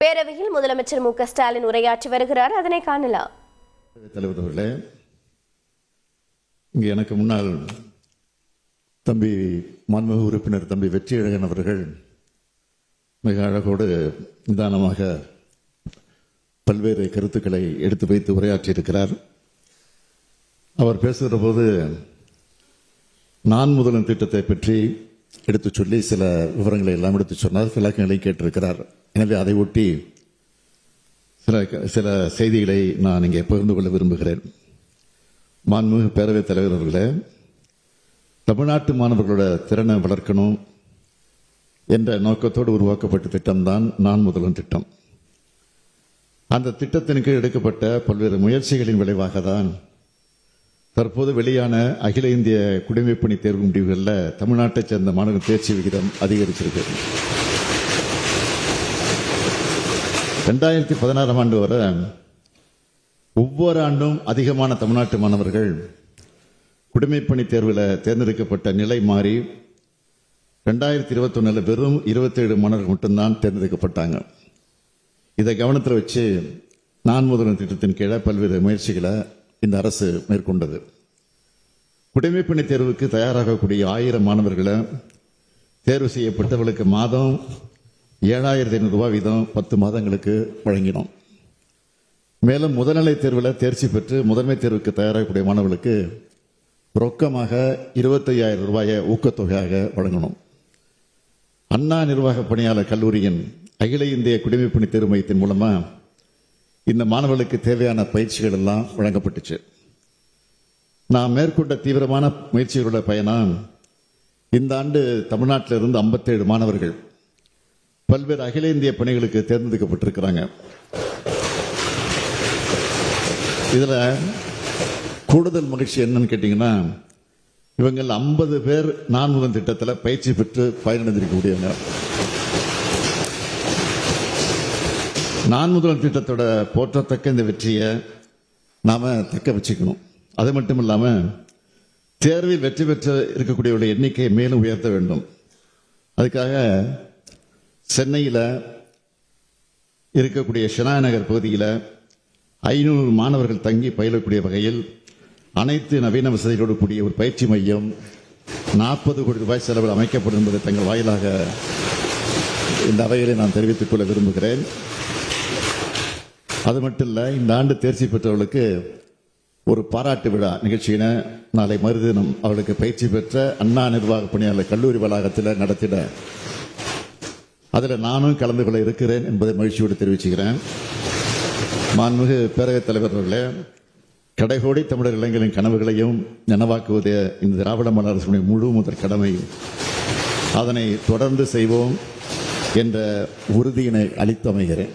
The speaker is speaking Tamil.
பேரவையில் முதலமைச்சர் மு க ஸ்டாலின் உரையாற்றி வருகிறார். அதனை காணலாம். தலைவர் அவர்களே இங்கே எனக்கு முன்னால் தம்பி மாண்புமிகு உறுப்பினர் தம்பி வெற்றியழகன் அவர்கள் மிக அழகோடு நிதானமாக பல்வேறு கருத்துக்களை எடுத்து வைத்து உரையாற்றியிருக்கிறார். அவர் பேசுகிற போது நான் முதலும் திட்டத்தை பற்றி எடுத்துச் சொல்லி சில விவரங்களை எல்லாம் எடுத்துச் சொன்னார். விளக்கங்களை கேட்டிருக்கிறார். எனவே அதை ஒட்டி சில சில செய்திகளை நான் இங்கே பகிர்ந்து கொள்ள விரும்புகிறேன். மாண்புமிகு பேரவைத் தலைவர் அவர்களே தமிழ்நாட்டு மாணவர்களோட திறனை வளர்க்கணும் என்ற நோக்கத்தோடு உருவாக்கப்பட்ட திட்டம்தான் நான் முதல்வன் திட்டம். அந்த திட்டத்தின் கீழ் எடுக்கப்பட்ட பல்வேறு முயற்சிகளின் விளைவாக தான் தற்போது வெளியான அகில இந்திய குடிமைப்பணி தேர்வு முடிவுகளில் தமிழ்நாட்டைச் சேர்ந்த மாணவர் தேர்ச்சி விகிதம் அதிகரிச்சிருக்கு. ரெண்டாயிரத்தி பதினாறாம் ஆண்டு வரை ஒவ்வொரு ஆண்டும் அதிகமான தமிழ்நாட்டு மாணவர்கள் குடிமைப்பணி தேர்வில் தேர்ந்தெடுக்கப்பட்ட நிலை மாறி ரெண்டாயிரத்தி இருபத்தொன்னில் வெறும் இருபத்தேழு மாணவர்கள் மட்டும்தான் தேர்ந்தெடுக்கப்பட்டாங்க. இதை கவனத்தில் வச்சு நான் முதல்வன் திட்டத்தின் கீழே பல்வேறு முயற்சிகளை இந்த அரசு மேற்கொண்டது. குடிமைப்பணி தேர்வுக்கு தயாராகக்கூடிய ஆயிரம் மாணவர்களை தேர்வு செய்யப்பட்டவர்களுக்கு மாதம் ஏழாயிரத்தி ஐநூறு ரூபாய் வீதம் பத்து மாதங்களுக்கு வழங்கினோம். மேலும் முதல்நிலை தேர்வில் தேர்ச்சி பெற்று முதன்மை தேர்வுக்கு தயாராகக்கூடிய மாணவர்களுக்கு ரொக்கமாக இருபத்தையாயிரம் ரூபாயை ஊக்கத்தொகையாக வழங்கணும் அண்ணா நிர்வாக பணியாளர் கல்லூரியின் அகில இந்திய குடிமைப்பணி தேர்வு மையத்தின் மூலமாக இந்த மாணவர்களுக்கு தேவையான பயிற்சிகள் எல்லாம் வழங்கப்பட்டுச்சு. நான் மேற்கொண்ட தீவிரமான முயற்சிகளோட பயணம் இந்த ஆண்டு தமிழ்நாட்டில் இருந்து 57 மாணவர்கள் பல்வேறு அகில இந்திய பணிகளுக்கு தேர்ந்தெடுக்கப்பட்டிருக்கிறாங்க. இதில் கூடுதல் மகிழ்ச்சி என்னன்னு கேட்டிங்கன்னா இவங்கள் 50 பேர் நான்முகன் திட்டத்தில் பயிற்சி பெற்று பயனடைந்திருக்கக்கூடியவங்க நான் முதல் திட்டத்தோட போற்றத்தக்க இந்த வெற்றியை நாம் தக்க வச்சுக்கணும். அது மட்டும் இல்லாமல் தேர்வில் வெற்றி பெற்று இருக்கக்கூடியவருடைய எண்ணிக்கையை மேலும் உயர்த்த வேண்டும். அதுக்காக சென்னையில் இருக்கக்கூடிய ஷினா நகர் பகுதியில் ஐநூறு மாணவர்கள் தங்கி பயிலக்கூடிய வகையில் அனைத்து நவீன வசதிகளோடு கூடிய ஒரு பயிற்சி மையம் நாற்பது கோடி ரூபாய் செலவில் அமைக்கப்படும் என்பதை தங்கள் வாயிலாக இந்த அவைகளை நான் தெரிவித்துக் கொள்ள விரும்புகிறேன். அது மட்டும் இல்லை இந்த ஆண்டு தேர்ச்சி பெற்றவர்களுக்கு ஒரு பாராட்டு விழா நிகழ்ச்சியினை நாளை மறுதினம் அவளுக்கு பயிற்சி பெற்ற அண்ணா நிர்வாக பணியாளர் கல்லூரி வளாகத்தில் நடத்திட அதில் நானும் கலந்து கொள்ள இருக்கிறேன் என்பதை மகிழ்ச்சியோடு தெரிவிச்சுக்கிறேன். மாண்புமிகு பேரவைத் தலைவர் அவர்களே கடைகோடி தமிழர் இளைஞர்களின் கனவுகளையும் நனவாக்குவதே இந்த திராவிட மலரசனுடைய முழு முதற் கடமை. அதனை தொடர்ந்து செய்வோம் என்ற உறுதியினை அளித்தமைகிறேன்